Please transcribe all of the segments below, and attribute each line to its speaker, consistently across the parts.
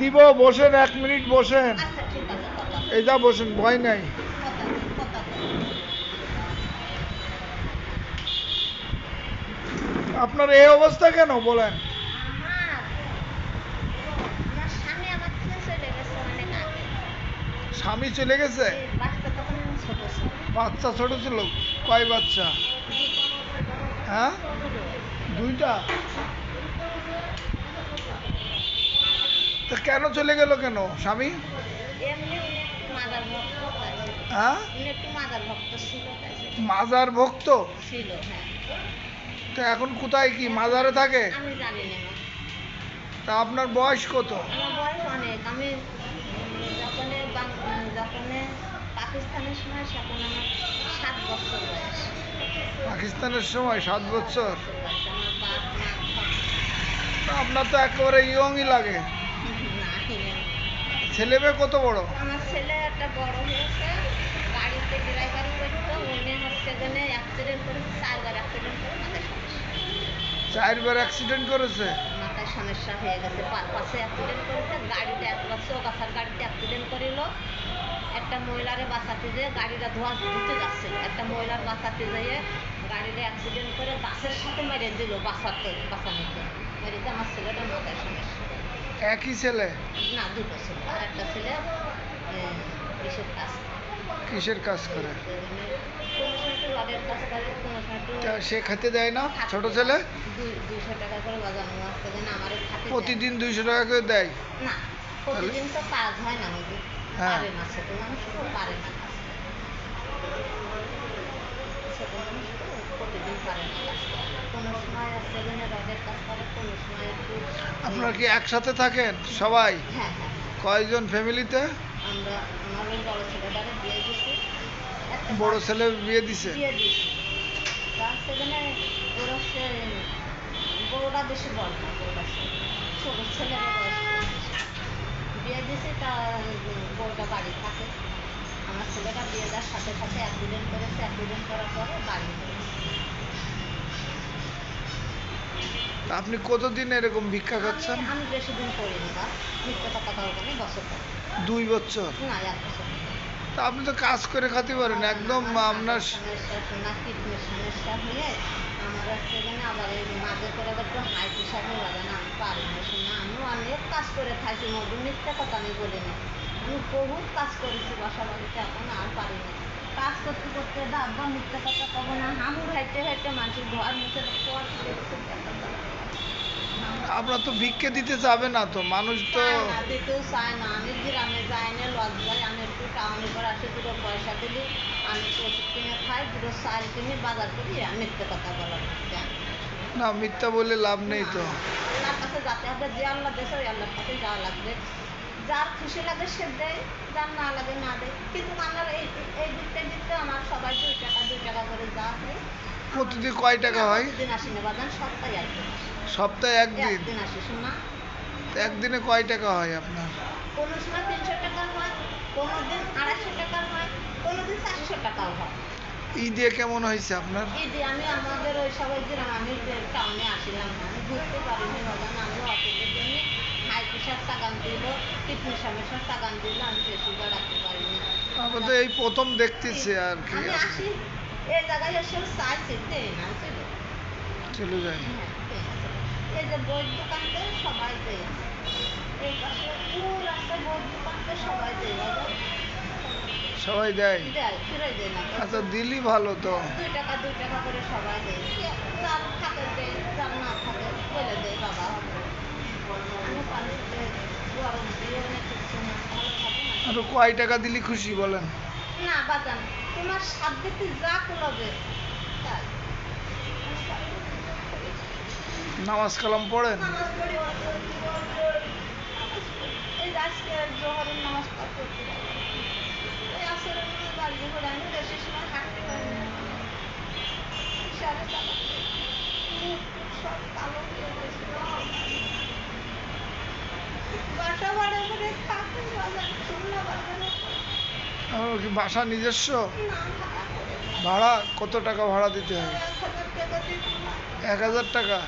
Speaker 1: দিব বসেন এক মিনিট বসেন।
Speaker 2: আচ্ছা
Speaker 1: এই যা বসেন ভয় নাই। আপনার এই অবস্থা কেন বলেন?
Speaker 2: স্বামী চলে গেছে বাচ্চা ছোট ছিল।
Speaker 1: কয় বাচ্চা? হ্যাঁ? দুইটা? তা কেন চলে গেল কেন স্বামী? হ্যাঁ? মাজার ভক্ত?
Speaker 2: হ্যাঁ।
Speaker 1: তো এখন কোথায় কি মাজারে থাকে। তা আপনার বয়স কত?
Speaker 2: আমি পাকিস্তানের সময় আমার সাত বছর বয়স।
Speaker 1: পাকিস্তানের সময় সাত বছর? আপনার তো একেবারে ইয়ংই লাগে। ছেলে মেয়ে কত বড়?
Speaker 2: আমার ছেলে একটা বড় হয়েছে। গাড়িতে ড্রাইভার করতো উনি হচ্ছে গেলে অ্যাক্সিডেন্ট করেছে চারবার অ্যাক্সিডেন্ট করে মাথায় সমস্যা।
Speaker 1: চারবার অ্যাক্সিডেন্ট করেছে?
Speaker 2: মাথায় সমস্যা হয়ে গেছে। পাশে অ্যাক্সিডেন্ট করেছে গাড়িতে এক একবার চৌকাছার গাড়িতে অ্যাক্সিডেন্ট করিল। একটা মহিলারে বাঁচাতে যেয়ে গাড়িটা ধোয়া ধুতে যাচ্ছিল। একটা মহিলার বাঁচাতে যেয়ে গাড়িটা অ্যাক্সিডেন্ট করে গাছের সাথে মেরে দিল বাঁচাতে বাঁচানোকে মেরে দিয়ে আমার ছেলেটার মাথায় সমস্যা।
Speaker 1: একই ছেলে?
Speaker 2: না দুটো ছেলে। আর একটা ছেলে কিসের কাজ করে।
Speaker 1: কিসের কাজ করে। সে খেতে দেয় না ছোট ছেলে? প্রতিদিন দুইশো টাকা করে দেয়?
Speaker 2: হয়
Speaker 1: আপনারা কি একসাথে থাকেন? সবাই?
Speaker 2: হ্যাঁ হ্যাঁ।
Speaker 1: কয়জন ফ্যামিলিতে?
Speaker 2: আমরা বড় দিছি একটা
Speaker 1: বড় ছেলে বিয়ে দিছে?
Speaker 2: তার সেখানে ওর হচ্ছে বউটা বেশি বড় না ছোট বিয়ে দিয়েছি তা বউটা বাড়ি থাকে। আমার ছেলেটা বিয়ে দেওয়ার সাথে সাথে অ্যাক্সিডেন্ট করেছে। অ্যাক্সিডেন্ট করার পরে বাড়ি হয়েছে
Speaker 1: আপনি কতদিন এরকম ভিক্ষা করছেন
Speaker 2: আমি বেশি দিন করিনি বা মিথ্যে কথা নেই বছর
Speaker 1: দুই বছর?
Speaker 2: না এক বছর।
Speaker 1: তা আপনি তো কাজ করে খাতে পারেন একদম আপনার
Speaker 2: সমস্যা হয়ে আমার হচ্ছে এখানে আবার এই মাঝে করে আবার একটু হাই প্রেশার হয়ে যাবে না আমি পারি না। শোনা আমি অনেক কাজ করে খাইছি মধু মিথ্যা কথা আমি বলি না। আমি বহুত কাজ করেছি বাসা বাড়িতে এখন আর পারি না। কাজ করতে করতে ডাব্বা মিথ্যা কথা কব না। হামুর হাইটে হাইটে মানুষের ঘর মুখে
Speaker 1: আপনার তো ভিক্ষে দিতে যাবে না তো মানুষ তো
Speaker 2: না দিতেও চায় না। আমি গ্রামে যাই না লজ্জায় আমি একটু টাউনে করে আসি দুটো পয়সা দিলি আমি একটু ওষুধ কিনে খাই দুটো চাল কিনে বাজার করি আর মিথ্যে কথা বলার
Speaker 1: না মিথ্যা বলে লাভ নেই তো।
Speaker 2: আল্লাহর কাছে যাতে হবে যে আল্লাহ দেশে ওই আল্লাহর কাছে যাওয়া লাগবে। যার খুশি লাগে সে দেয় যার না লাগে না দেয়। কিন্তু আমার এই এই দিকটা দিকটা আমার সবাই দুই টাকা দুই টাকা করে যা হয়
Speaker 1: প্রতিদিন কয় টাকা হয়?
Speaker 2: সপ্তাহে একদিন
Speaker 1: একদিন কয় টাকা হয় আপনার?
Speaker 2: কোনো সময় তিনশো টাকার হয় কোনো দিন আড়াইশো টাকার হয় কোনো দিন চারশো টাকাও হয়।
Speaker 1: ঈদে কেমন হয়েছে আপনার?
Speaker 2: ঈদে আমি আমাদের ওই সবাই আমি যে টাউনে আসিলাম আমি ঘুরতে পারিনি আমি অসুখের জন্য হাই প্রেশার সাগান দিল কিডনি সমস্যার সাগান দিল আমি বেশি পারিনি।
Speaker 1: আমরা তো এই প্রথম দেখতেছি আর কি
Speaker 2: আসি এই জায়গায় এসে চাইছি ট্রেন আছে
Speaker 1: চলে যায়।
Speaker 2: হ্যাঁ এই যে বইয়ের দোকানতে সবাই দেয়। এই পাশে পুরো রাস্তায় বইয়ের দোকানতে সবাই দেয়
Speaker 1: সবাই দেয়।
Speaker 2: দেয় দেয় না
Speaker 1: আচ্ছা দিলি ভালো তো।
Speaker 2: দুই টাকা দুই টাকা করে সবাই দেয়। যার থাকে দেয় যার না থাকে বলে দেয় বাবা। দিয়ে না না।
Speaker 1: আর কয় টাকা দিলি খুশি বলেন।
Speaker 2: না বাজান তোমার সাধ্যতে যা কুলবে তাই।
Speaker 1: নামাজ কালাম পড়েন।
Speaker 2: এই আজকে জোহরের নামাজ পড়তে এই আসরের বাড়ি করে আমি বেশি সময় হাঁটতে পারি না। সব কালো হয়ে গেছে বাসা ভাড়া করে থাকে বাজার খুলনা বাজারে
Speaker 1: আমার কি বাসা নিজস্ব?
Speaker 2: না ভাড়া
Speaker 1: কত টাকা ভাড়া দিতে হয়?
Speaker 2: এক হাজার টাকা?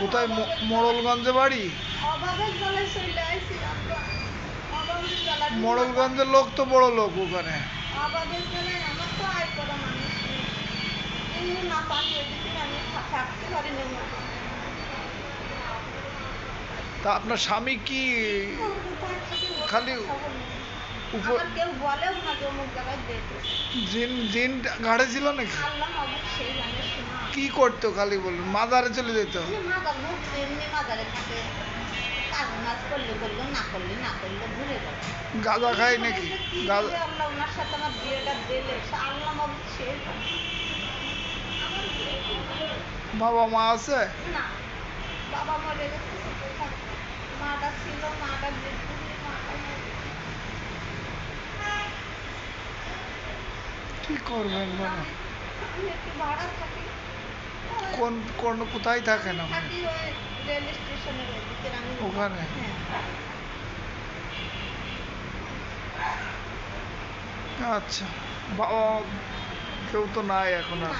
Speaker 1: কোথায় মোড়লগঞ্জে বাড়ি? মোড়লগঞ্জের লোক তো বড় লোক ওখানে।
Speaker 2: অভাবের জ্বালায় আমার তো আয় করা মানুষ নেই। এমনি না পানি ওইদিকে আমি থা- থাকতে পারি না মতো।
Speaker 1: তা আপনার স্বামী কি খালি।
Speaker 2: কেউ বলেও না যে অমুক জায়গায়
Speaker 1: জিন জিন গাড়ে ছিল নাকি? কি করতো খালি বলুন মাজারে চলে যেত? গাঁজা খায় নাকি? গাঁজা
Speaker 2: ওনার সাথে আমার বিয়েটা দিলে আল্লাহ মাবুদ সেই জানে।
Speaker 1: বাবা মা আছে?
Speaker 2: না বাবা মরে গেছে মাটা ছিল মাটা।
Speaker 1: কি করবেন কোন কোন কোথায় থাকেন আপনি
Speaker 2: থাকি আমি
Speaker 1: ওখানে?
Speaker 2: হ্যাঁ।
Speaker 1: আচ্ছা। বাবা কেউ তো নাই এখন আর।